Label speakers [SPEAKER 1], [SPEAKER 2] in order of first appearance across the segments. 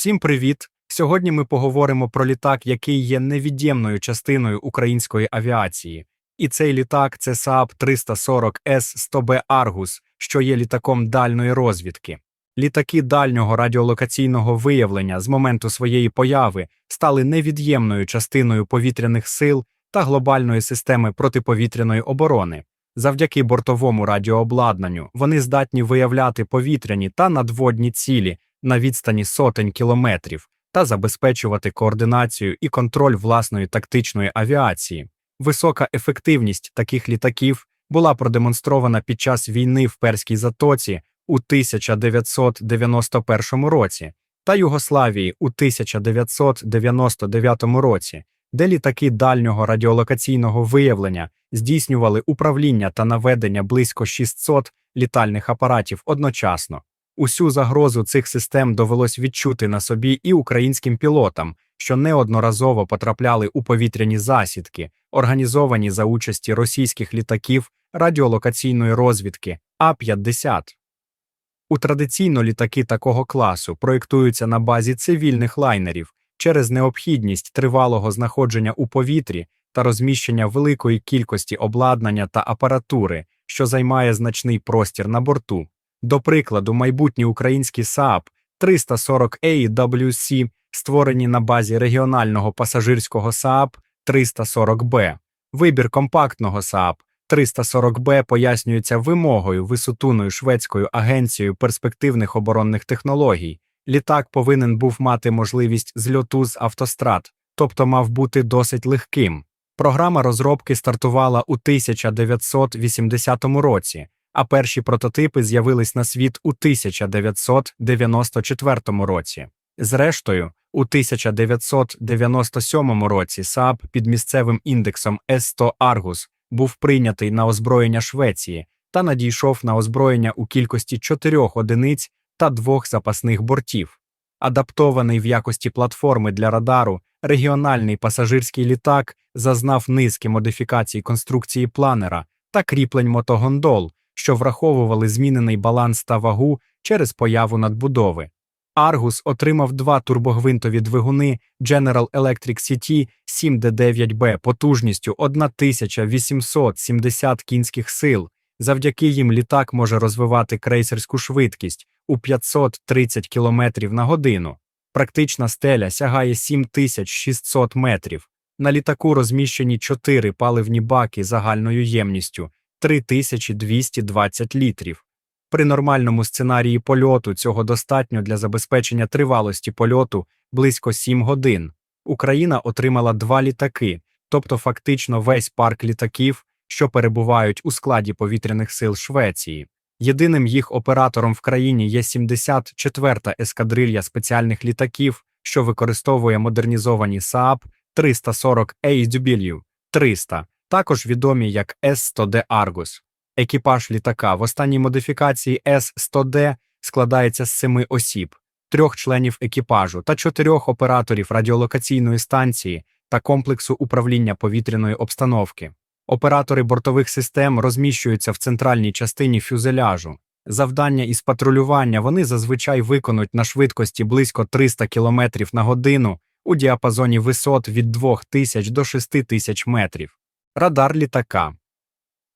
[SPEAKER 1] Всім привіт! Сьогодні ми поговоримо про літак, який є невід'ємною частиною української авіації. І цей літак це Saab 340 С-100Б Аргус, що є літаком дальної розвідки. Літаки дальнього радіолокаційного виявлення з моменту своєї появи стали невід'ємною частиною повітряних сил та глобальної системи протиповітряної оборони. Завдяки бортовому радіообладнанню вони здатні виявляти повітряні та надводні цілі на відстані сотень кілометрів та забезпечувати координацію і контроль власної тактичної авіації. Висока ефективність таких літаків була продемонстрована під час війни в Перській затоці у 1991 році та Югославії у 1999 році, де літаки дальнього радіолокаційного виявлення здійснювали управління та наведення близько 600 літальних апаратів одночасно. Усю загрозу цих систем довелось відчути на собі і українським пілотам, що неодноразово потрапляли у повітряні засідки, організовані за участі російських літаків радіолокаційної розвідки А-50. У традиційно літаки такого класу проєктуються на базі цивільних лайнерів через необхідність тривалого знаходження у повітрі та розміщення великої кількості обладнання та апаратури, що займає значний простір на борту. До прикладу, майбутні українські Saab 340 AWC створені на базі регіонального пасажирського Saab 340B. Вибір компактного Saab 340B пояснюється вимогою, висотуною шведською агенцією перспективних оборонних технологій. Літак повинен був мати можливість зльоту з автострад, тобто мав бути досить легким. Програма розробки стартувала у 1980 році, а перші прототипи з'явились на світ у 1994 році. Зрештою, у 1997 році Saab під місцевим індексом S100 Argus був прийнятий на озброєння Швеції та надійшов на озброєння у кількості чотирьох одиниць та двох запасних бортів. Адаптований в якості платформи для радару, регіональний пасажирський літак зазнав низки модифікацій конструкції планера та кріплень мотогондол, що враховували змінений баланс та вагу через появу надбудови. Аргус отримав два турбогвинтові двигуни General Electric CT 7D9B потужністю 1870 кінських сил. Завдяки їм літак може розвивати крейсерську швидкість у 530 км на годину. Практична стеля сягає 7600 метрів. На літаку розміщені чотири паливні баки загальною ємністю 3220 літрів. При нормальному сценарії польоту цього достатньо для забезпечення тривалості польоту близько 7 годин. Україна отримала два літаки, тобто фактично весь парк літаків, що перебувають у складі повітряних сил Швеції. Єдиним їх оператором в країні є 74-та ескадрилья спеціальних літаків, що використовує модернізовані Saab 340 AW 300, також відомі як S-100D Argus. Екіпаж літака в останній модифікації С-100D складається з семи осіб, трьох членів екіпажу та чотирьох операторів радіолокаційної станції та комплексу управління повітряної обстановки. Оператори бортових систем розміщуються в центральній частині фюзеляжу. Завдання із патрулювання вони зазвичай виконують на швидкості близько 300 км на годину у діапазоні висот від 2000 до 6000 метрів. Радар літака.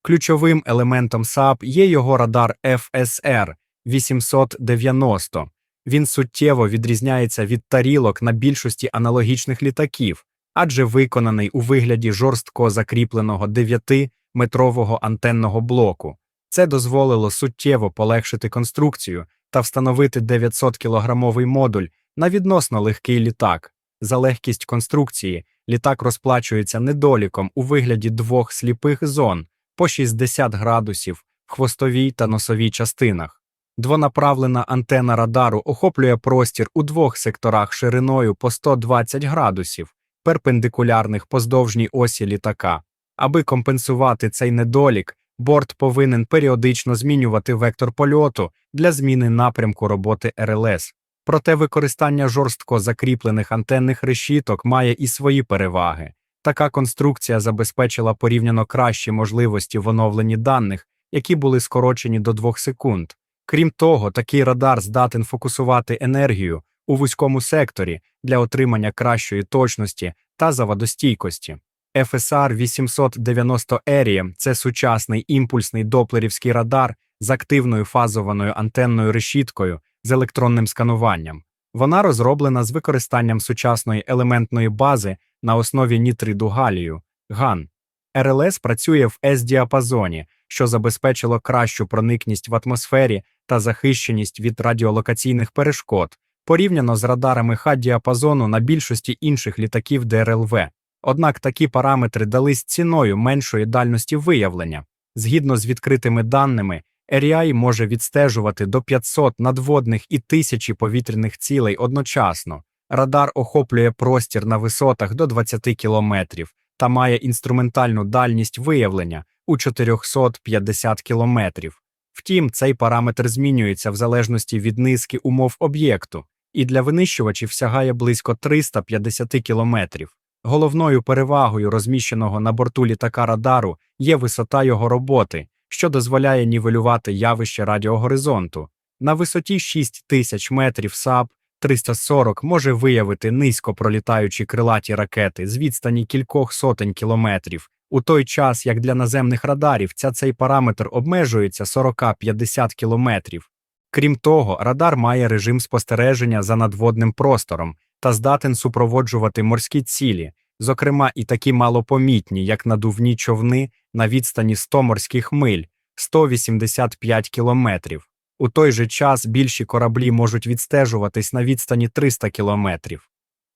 [SPEAKER 1] Ключовим елементом САП є його радар FSR 890. Він суттєво відрізняється від тарілок на більшості аналогічних літаків, адже виконаний у вигляді жорстко закріпленого 9-метрового антенного блоку. Це дозволило суттєво полегшити конструкцію та встановити 900-кілограмовий модуль на відносно легкий літак. За легкість конструкції літак розплачується недоліком у вигляді двох сліпих зон по 60 градусів в хвостовій та носовій частинах. Двонаправлена антена радару охоплює простір у двох секторах шириною по 120 градусів, перпендикулярних поздовжній осі літака. Аби компенсувати цей недолік, борт повинен періодично змінювати вектор польоту для зміни напрямку роботи РЛС. Проте використання жорстко закріплених антенних решіток має і свої переваги. Така конструкція забезпечила порівняно кращі можливості в оновленні даних, які були скорочені до 2 секунд. Крім того, такий радар здатен фокусувати енергію у вузькому секторі для отримання кращої точності та завадостійкості. FSR 890 Ері – це сучасний імпульсний доплерівський радар з активною фазованою антенною решіткою з електронним скануванням. Вона розроблена з використанням сучасної елементної бази на основі нітриду галію ГАН. РЛС працює в С-діапазоні, що забезпечило кращу проникність в атмосфері та захищеність від радіолокаційних перешкод, порівняно з радарами Х-діапазону на більшості інших літаків ДРЛВ. Однак такі параметри дались ціною меншої дальності виявлення. Згідно з відкритими даними, REI може відстежувати до 500 надводних і тисячі повітряних цілей одночасно. Радар охоплює простір на висотах до 20 кілометрів та має інструментальну дальність виявлення у 450 кілометрів. Втім, цей параметр змінюється в залежності від низки умов об'єкту, і для винищувачів сягає близько 350 кілометрів. Головною перевагою розміщеного на борту літака радару є висота його роботи, що дозволяє нівелювати явище радіогоризонту. На висоті 6000 метрів САП 340 може виявити низько пролітаючі крилаті ракети з відстані кількох сотень кілометрів, у той час як для наземних радарів ця цей параметр обмежується 40-50 кілометрів. Крім того, радар має режим спостереження за надводним простором та здатен супроводжувати морські цілі, зокрема і такі малопомітні, як надувні човни на відстані 100 морських миль 185 кілометрів. У той же час більші кораблі можуть відстежуватись на відстані 300 кілометрів.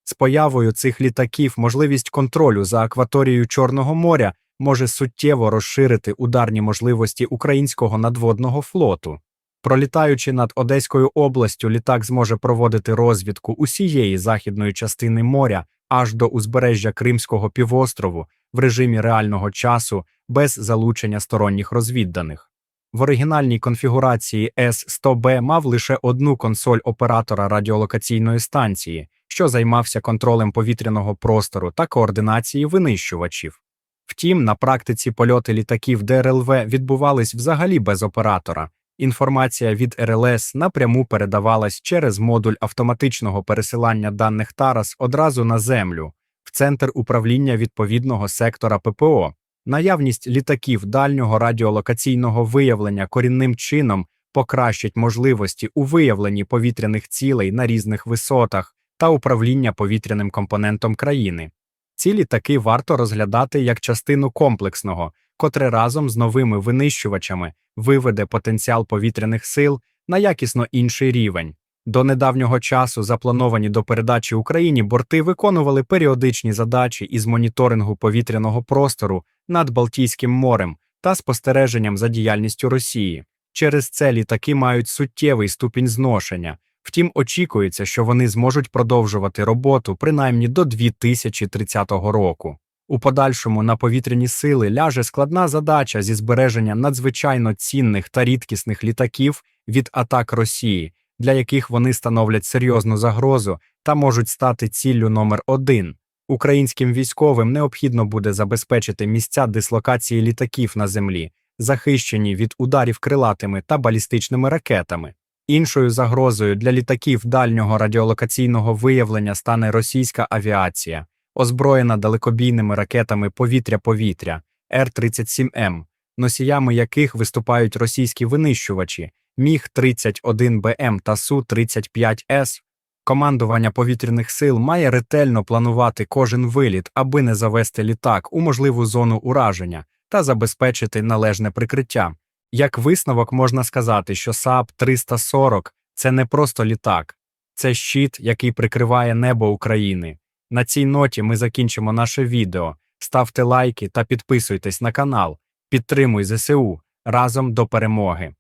[SPEAKER 1] З появою цих літаків можливість контролю за акваторією Чорного моря може суттєво розширити ударні можливості українського надводного флоту. Пролітаючи над Одеською областю, літак зможе проводити розвідку усієї західної частини моря аж до узбережжя Кримського півострову в режимі реального часу без залучення сторонніх розвідданих. В оригінальній конфігурації С-100Б мав лише одну консоль оператора радіолокаційної станції, що займався контролем повітряного простору та координації винищувачів. Втім, на практиці польоти літаків ДРЛВ відбувались взагалі без оператора. Інформація від РЛС напряму передавалась через модуль автоматичного пересилання даних Тарас одразу на землю, в центр управління відповідного сектора ППО. Наявність літаків дальнього радіолокаційного виявлення корінним чином покращить можливості у виявленні повітряних цілей на різних висотах та управління повітряним компонентом країни. Ці літаки варто розглядати як частину комплексного, котре разом з новими винищувачами виведе потенціал повітряних сил на якісно інший рівень. До недавнього часу заплановані до передачі Україні борти виконували періодичні задачі із моніторингу повітряного простору над Балтійським морем та спостереженням за діяльністю Росії. Через це літаки мають суттєвий ступінь зношення. Втім, очікується, що вони зможуть продовжувати роботу принаймні до 2030 року. У подальшому на повітряні сили ляже складна задача зі збереження надзвичайно цінних та рідкісних літаків від атак Росії, для яких вони становлять серйозну загрозу та можуть стати ціллю номер один. Українським військовим необхідно буде забезпечити місця дислокації літаків на землі, захищені від ударів крилатими та балістичними ракетами. Іншою загрозою для літаків дальнього радіолокаційного виявлення стане російська авіація, озброєна далекобійними ракетами повітря-повітря Р-37М, носіями яких виступають російські винищувачі Міг-31БМ та Су-35С. Командування повітряних сил має ретельно планувати кожен виліт, аби не завести літак у можливу зону ураження та забезпечити належне прикриття. Як висновок можна сказати, що САП 340 це не просто літак, це щит, який прикриває небо України. На цій ноті ми закінчимо наше відео. Ставте лайки та підписуйтесь на канал. Підтримуй ЗСУ разом до перемоги.